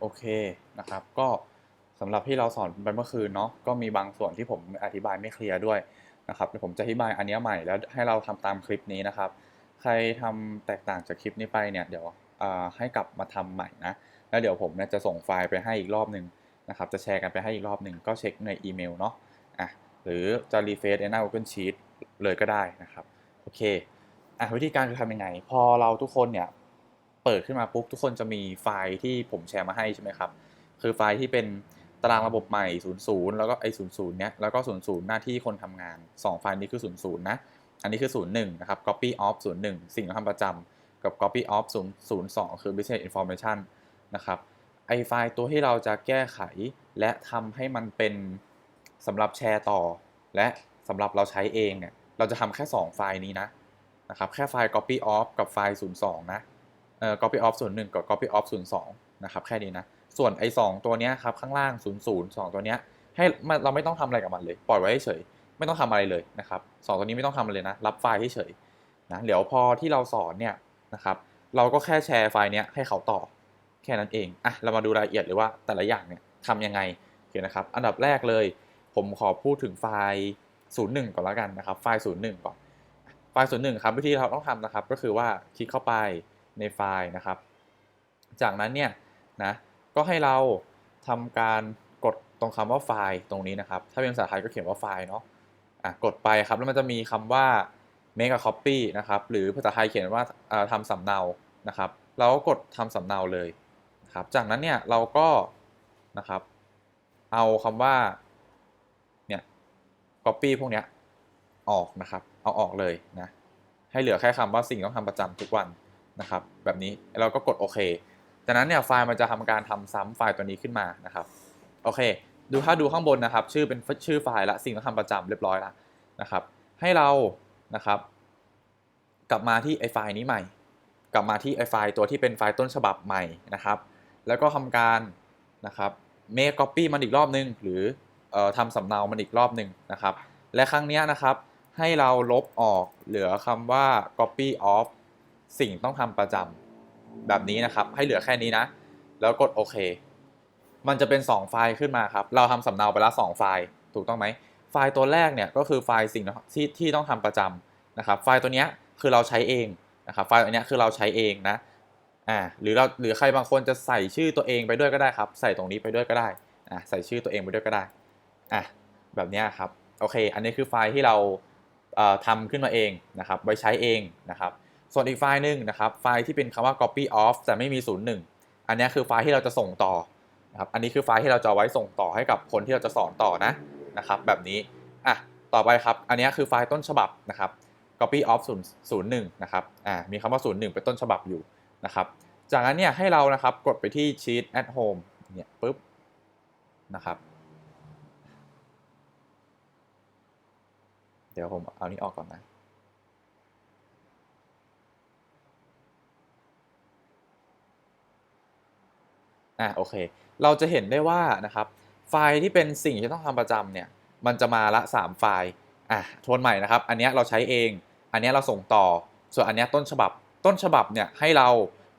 โอเคนะครับ ก็สำหรับที่เราสอนไปเมื่อคืนเนาะก็มีบางส่วนที่ผมอธิบายไม่เคลียร์ด้วยนะครับเดี๋ยวผมจะอธิบายอันนี้ใหม่แล้วให้เราทำตามคลิปนี้นะครับ ใครทำแตกต่างจากคลิปนี้ไปเนี่ยเดี๋ยวให้กลับมาทำใหม่นะแล้วเดี๋ยวผมเนี่ยจะส่งไฟล์ไปให้อีกรอบหนึ่งนะครับ จะแชร์กันไปให้อีกรอบหนึ่งก็เช็คในอีเมลเนาะอะหรือจะรีเฟซในหน้า Google Sheet เลยก็ได้นะครับโอเคอะวิธีการคือทำยังไง พอเราทุกคนเนี่ย เปิดขึ้นมาปุ๊บทุกคนจะมีไฟล์ที่ผมแชร์มาให้ใช่ไหมครับ คือไฟล์ที่เป็นตารางระบบใหม่ 00 แล้วก็ไอ้00 เนี้ย แล้วก็ 00 หน้าที่คนทำงาน 2 ไฟล์นี้คือ 00 นะ อันนี้คือ 01 นะครับ copy of 01 สิ่งที่ทำประจำกับ copy of 002 คือ business information นะครับ ไอไฟล์ตัวที่เราจะแก้ไข และทำให้มันเป็นสำหรับแชร์ต่อ และสำหรับเราใช้เองเนี่ย เราจะทำแค่ 2 ไฟล์นี้นะ นะครับ แค่ไฟล์ copy of กับไฟล์ 02 นะ เอ่อ copy off 01 กับ copy off 02นะครับแค่นี้นะ ส่วนไอ้2ตัวเนี้ยครับข้างล่าง 00 2 ตัวเนี้ยให้เราไม่ต้องทำอะไรกับมันเลย ปล่อยไว้เฉยไม่ต้องทำอะไรเลยนะครับสองตัวนี้ไม่ต้องทำอะไรเลยนะ รับไฟล์เฉยนะเดี๋ยวพอที่เราสอนเนี่ยนะครับเราก็แค่แชร์ไฟล์เนี้ยให้เขาต่อแค่นั้นเองอะเรามาดูรายละเอียดเลยว่าแต่ละอย่างเนี่ยทำยังไงโอเคนะครับอันดับแรกเลย ผมขอพูดถึงไฟล์ 01 ก่อนแล้วกันนะครับไฟล์ 01 ก่อนไฟล์ 01 ครับวิธีเราต้องทำนะครับก็คือว่าคลิกเข้าไป ในไฟล์นะครับ จากนั้นเนี่ยนะก็ให้เราทำการกดตรงคำว่าไฟล์ตรงนี้นะครับ ถ้าเป็นภาษาไทยก็เขียนว่าไฟล์เนาะอะกดไปครับแล้วมันจะมีคำว่า make a copy นะครับหรือภาษาไทยเขียนว่าอ่าทำสำเนานะครับเราก็กดทำสำเนาเลยครับจากนั้นเนี่ยเราก็นะครับเอาคำว่าเนี่ย copy พวกเนี้ยออกนะครับ เอาออกเลยนะให้เหลือแค่คำว่าสิ่งต้องทำประจำทุกวัน นะครับแบบนี้เราก็กดโอเคจากนั้นเนี่ยไฟล์มันจะทำการทำซ้ำไฟล์ตัวนี้ขึ้นมานะครับโอเค ดูถ้าดูข้างบนนะครับ ชื่อเป็นชื่อไฟล์ละสิ่งที่ทำประจำเรียบร้อยแล้วนะครับให้เรานะครับ กลับมาที่ไอไฟล์นี้ใหม่ กลับมาที่ไอไฟล์ตัวที่เป็นไฟล์ต้นฉบับใหม่นะครับ แล้วก็ทำการนะครับ make copy มันอีกรอบนึง หรืออ่อทำสำเนามันอีกรอบนึงนะครับ และครั้งนี้นะครับให้เราลบออกเหลือคำว่า copy of สิ่งต้องทำประจำแบบนี้นะครับ ให้เหลือแค่นี้นะ แล้วกดโอเค มันจะเป็น 2 ไฟล์ขึ้นมาครับ เราทำสำเนาไปล้ว2ไฟล์ถูกต้องไหมไฟล์ตัวแรกเนี่ยก็คือไฟล์สิ่งที่ที่ต้องทำประจำนะครับ ไฟล์ตัวเนี้ยคือเราใช้เองนะครับ ไฟล์ตัวเนี้ยคือเราใช้เองนะอ่าหรือเราหรือใครบางคนจะใส่ชื่อตัวเองไปด้วยก็ได้ครับ ใส่ตรงนี้ไปด้วยก็ได้อ่าใส่ชื่อตัวเองไปด้วยก็ได้อะแบบเนี้ยครับโอเค อันนี้คือไฟล์ที่เราเอ่อทำขึ้นมาเองนะครับไว้ใช้เองนะครับ ส่วนอีกไฟล์หนึ่งนะครับไฟล์ที่เป็นคำว่า copy off แต่ไม่มี 01 อันนี้คือไฟล์ที่เราจะส่งต่อนะครับอันนี้คือไฟล์ที่เราจะไว้ส่งต่อให้กับคนที่เราจะสอนต่อนะนะครับแบบนี้อะต่อไปครับอันนี้คือไฟล์ต้นฉบับนะครับ copy off 0 01นะครับอ่ามีคำว่า 01 เป็นต้นฉบับอยู่นะครับจากนั้นเนี่ยให้เรานะครับกดไปที่ sheet at home เนี่ยปุ๊บนะครับเดี๋ยวผมเอานี้ออกก่อนนะ อะโอเค เราจะเห็นได้ว่านะครับไฟล์ที่เป็นสิ่งที่ต้องทำประจำเนี่ยมันจะมาละ 3 ไฟล์อะทวนใหม่นะครับ อันนี้เราใช้เอง อันนี้เราส่งต่อ ส่วนอันนี้ต้นฉบับต้นฉบับเนี่ยให้เรา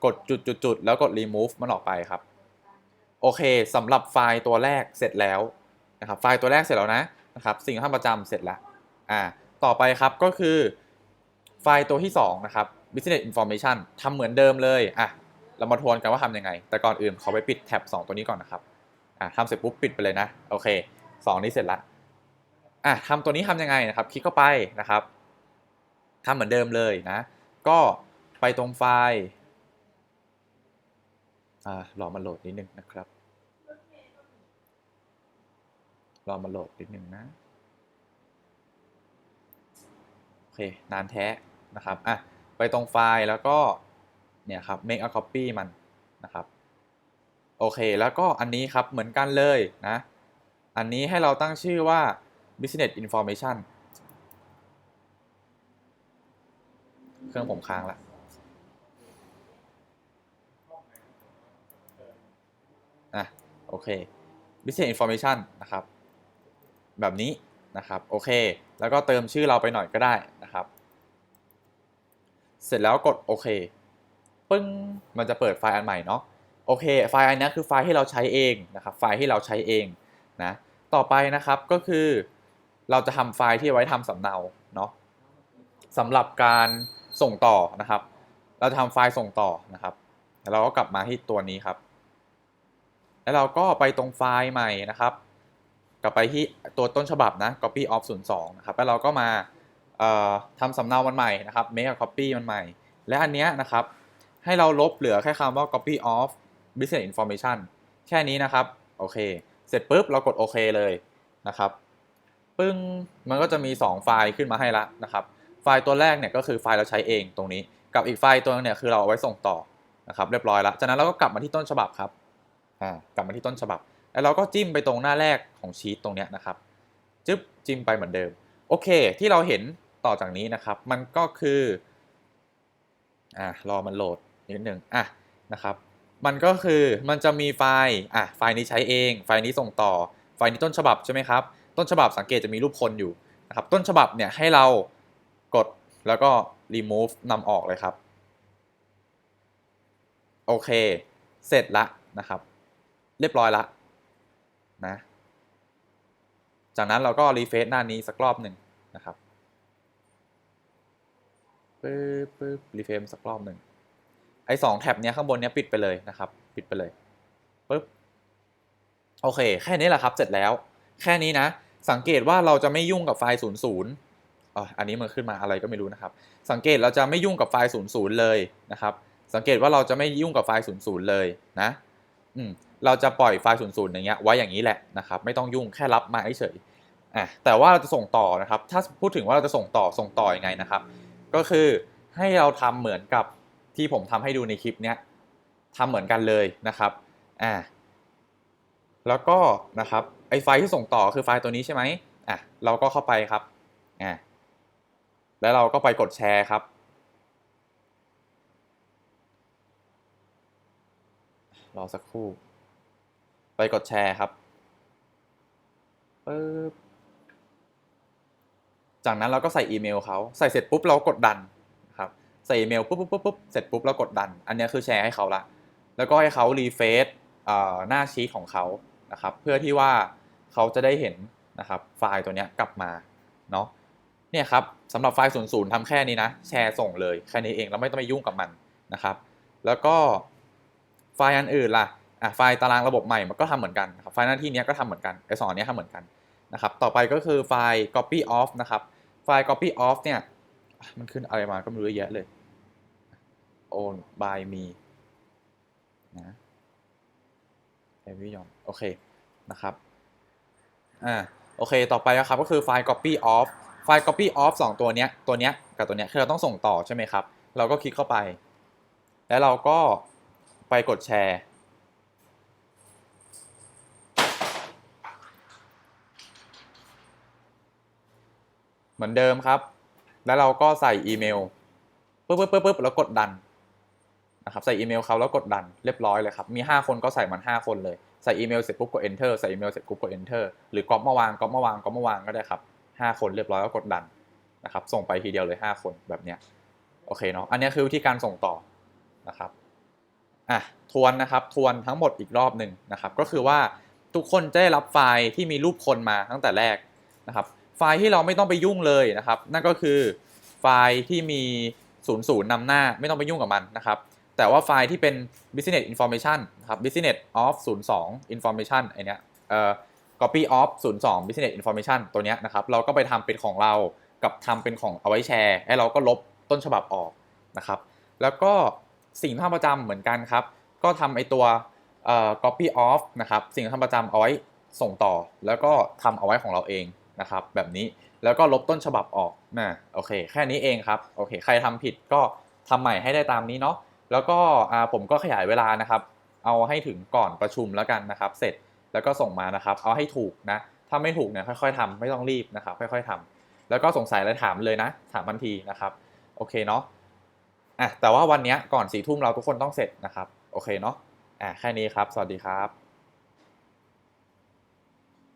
กดจุดๆๆแล้วกด remove มันออกไปครับ โอเคสำหรับไฟล์ตัวแรกเสร็จแล้วนะครับไฟล์ตัวแรกเสร็จแล้วนะนะครับสิ่งที่ทำประจำเสร็จแล้วอ่าต่อไปครับก็คือไฟล์ตัวที่2นะครับ business information ทำเหมือนเดิมเลยอะ เรามาทวนกันว่าทำยังไง แต่ก่อนอื่นขอไปปิดแท็บ2 ตัวนี้ก่อนนะครับอะทำเสร็จปุ๊บปิดไปเลยนะ โอเค 2 นี้เสร็จละอะทำตัวนี้ทำยังไงนะครับ คลิกเข้าไปนะครับทำเหมือนเดิมเลยนะ ก็ไปตรงไฟล์อ่ารอมันโหลดนิดนึงนะครับ รอมันโหลดนิดนึงนะ โอเค นานแท้นะครับ อะ ไปตรงไฟล์แล้วก็ เนี่ยครับ make a copy มันนะครับโอเค แล้วก็อันนี้ครับเหมือนกันเลยนะ อันนี้ให้เราตั้งชื่อว่า business information เครื่องผมค้างละอะโอเค business information นะครับ แบบนี้นะครับโอเค แล้วก็เติมชื่อเราไปหน่อยก็ได้นะครับ เสร็จแล้วกดโอเค ปึ้งมันจะเปิดไฟล์อันใหม่เนาะโอเค ไฟล์อันนี้คือไฟล์ที่เราใช้เองนะครับไฟล์ที่เราใช้เองนะต่อไปนะครับก็คือเราจะทำไฟล์ที่ไว้ทำสำเนาเนาะสำหรับการส่งต่อนะครับ เราจะทำไฟล์ส่งต่อนะครับแล้วเราก็กลับมาที่ตัวนี้ครับ แล้วเราก็ไปตรงไฟล์ใหม่นะครับ กลับไปที่ตัวต้นฉบับนะ copy of 02นะครับแล้วเราก็มาทำสำเนามันใหม่นะครับ make a copy มันใหม่ และอันเนี้ยนะครับ ให้เราลบเหลือแค่คำว่า copy of business information แค่นี้นะครับ โอเค เสร็จปุ๊บเรากดโอเคเลยนะครับ ปึ้ง มันก็จะมี 2 ไฟล์ขึ้นมาให้ละนะครับ ไฟล์ตัวแรกเนี่ยก็คือไฟล์เราใช้เองตรงนี้ กับอีกไฟล์ตัวนึงเนี่ยคือเราเอาไว้ส่งต่อนะครับเรียบร้อยแล้วจากนั้นเราก็กลับมาที่ต้นฉบับครับ อ่า กลับมาที่ต้นฉบับ แล้วเราก็จิ้มไปตรงหน้าแรกของชีตตรงเนี้ยนะครับ จึ๊บ จิ้มไปเหมือนเดิม โอเค ที่เราเห็นต่อจากนี้นะครับ มันก็คือ อ่ารอมันโหลด นิดหนึ่งอะนะครับ มันก็คือมันจะมีไฟล์อะไฟล์นี้ใช้เอง ไฟล์นี้ส่งต่อ ไฟล์นี้ต้นฉบับใช่ไหมครับ ต้นฉบับสังเกตจะมีรูปคนอยู่นะครับ ต้นฉบับเนี่ยให้เรากดแล้วก็ remove นำออกเลยครับ โอเค เสร็จละนะครับ เรียบร้อยละนะ จากนั้นเราก็รีเฟซหน้านี้สักรอบหนึ่งนะครับปึ๊บปึ๊บรีเฟรมสักรอบหนึ่ง อ้สองแท็บเนี้ยข้างบนเนี้ยปิดไปเลยนะครับ ปิดไปเลยปึ๊บโอเค แค่นี้แหละครับเสร็จแล้ว แค่นี้นะ สังเกตว่าเราจะไม่ยุ่งกับไฟล์ศูนย์ศูนย์อันนี้มันขึ้นมาอะไรก็ไม่รู้นะครับ สังเกตเราจะไม่ยุ่งกับไฟล์ศูนย์ศูนย์เลยนะครับ สังเกตว่าเราจะไม่ยุ่งกับไฟล์ศูนย์ศูนย์เลยนะอืมเราจะปล่อยไฟล์ศูนย์ศูนย์อย่างเงี้ยไว้อย่างนี้แหละนะครับ ไม่ต้องยุ่งแค่รับมาเฉยอะแต่ว่าเราจะส่งต่อนะครับ ถ้าพูดถึงว่าเราจะส่งต่อส่งต่อยังไงนะครับ ก็คือให้เราทำเหมือนกับ ที่ผมทำให้ดูในคลิปเนี้ยทำเหมือนกันเลยนะครับอ่าแล้วก็นะครับไอไฟล์ที่ส่งต่อคือไฟล์ตัวนี้ใช่ไหมอะเราก็เข้าไปครับอ่าแล้วเราก็ไปกดแชร์ครับ รอสักครู่ ไปกดแชร์ครับปึ๊บจากนั้นเราก็ใส่อีเมลเขาใส่เสร็จปุ๊บเรากดดัน ใส่อีเมลปุ๊บปุ๊บปุ๊บปุ๊บเสร็จปุ๊บเรากดดัน อันนี้คือแชร์ให้เขาละ แล้วก็ให้เขารีเฟซหน้าชีตของเขานะครับ เพื่อที่ว่าเขาจะได้เห็นนะครับไฟล์ตัวนี้กลับมาเนาะเนี่ยครับสำหรับไฟล์00ทำแค่นี้นะ แชร์ส่งเลยแค่นี้เองเราไม่ต้องไปยุ่งกับมันนะครับ แล้วก็ไฟล์อันอื่นล่ะอะไฟล์ตารางระบบใหม่มันก็ทำเหมือนกันครับไฟล์หน้าที่นี้ก็ทำเหมือนกันไอสอนนี้ทำเหมือนกันนะครับ ต่อไปก็คือไฟล์ copy off นะครับ ไฟล์ copy off เนี่ย มันขึ้นอะไรมาก็ไม่รู้เยอะแยะเลย own by me นะ everyone โอเค นะครับ อ่า โอเค ต่อไปนะครับ ก็คือไฟล์ copy off ไฟล์ copy off 2 ตัวเนี้ย ตัวเนี้ย กับตัวเนี้ย คือเราต้องส่งต่อใช่ไหมครับ เราก็คลิกเข้าไป แล้วเราก็ไปกดแชร์ เหมือนเดิมครับ แล้วเราก็ใส่อีเมลปุ๊บปุ๊บปุ๊บปุ๊บแล้วกดดันนะครับใส่อีเมลเขาแล้วกดดันเรียบร้อยเลยครับ มี 5 คนก็ใส่มัน 5 คนเลย ใส่อีเมลเสร็จปุ๊บกด enter ใส่อีเมลเสร็จปุ๊บกด enter หรือก๊อปมาวางก๊อปมาวางก๊อปมาวางก็ได้ครับ 5 คนเรียบร้อยแล้วกดดันนะครับส่งไปทีเดียวเลย 5 คนแบบเนี้ยโอเคเนาะอันนี้คือวิธีการส่งต่อนะครับอะทวนนะครับทวนทั้งหมดอีกรอบหนึ่งนะครับก็คือว่าทุกคนจะได้รับไฟล์ที่มีรูปคนมาตั้งแต่แรกนะครับ ไฟล์ที่เราไม่ต้องไปยุ่งเลยนะครับ นั่นก็คือไฟล์ที่มี0ูนย์นำหน้าไม่ต้องไปยุ่งกับมันนะครับ แต่ว่าไฟล์ที่เป็น business information นะครับ business of 02 information ไอเนี้ยเอ่อ copy of 02 business information ตัวเนี้ยนะครับ เราก็ไปทำเป็นของเรากับทำเป็นของเอาไว้แชร์ให้เราก็ลบต้นฉบับออกนะครับ แล้วก็สิ่งที่ทำประจำเหมือนกันครับ ก็ทำไอตัวเอ่อ copy of นะครับ สิ่งที่ทำประจำเอาไว้ส่งต่อ แล้วก็ทำเอาไว้ของเราเอง นะครับแบบนี้แล้วก็ลบต้นฉบับออกนะโอเค แค่นี้เองครับโอเค ใครทำผิดก็ทำใหม่ให้ได้ตามนี้เนาะแล้วก็ผมก็ขยายเวลานะครับ เอาให้ถึงก่อนประชุมแล้วกันนะครับ เสร็จแล้วก็ส่งมานะครับ เอาให้ถูกนะถ้าไม่ถูกเนี่ยค่อยๆทำไม่ต้องรีบนะครับ ค่อยๆทำแล้วก็สงสัยอะไรถามเลยนะ ถามทันทีนะครับโอเคเนาะอะแต่ว่าวันนี้ก่อนสี่ทุ่มเราทุกคนต้องเสร็จนะครับโอเคเนาะอะแค่นี้ครับ สวัสดีครับ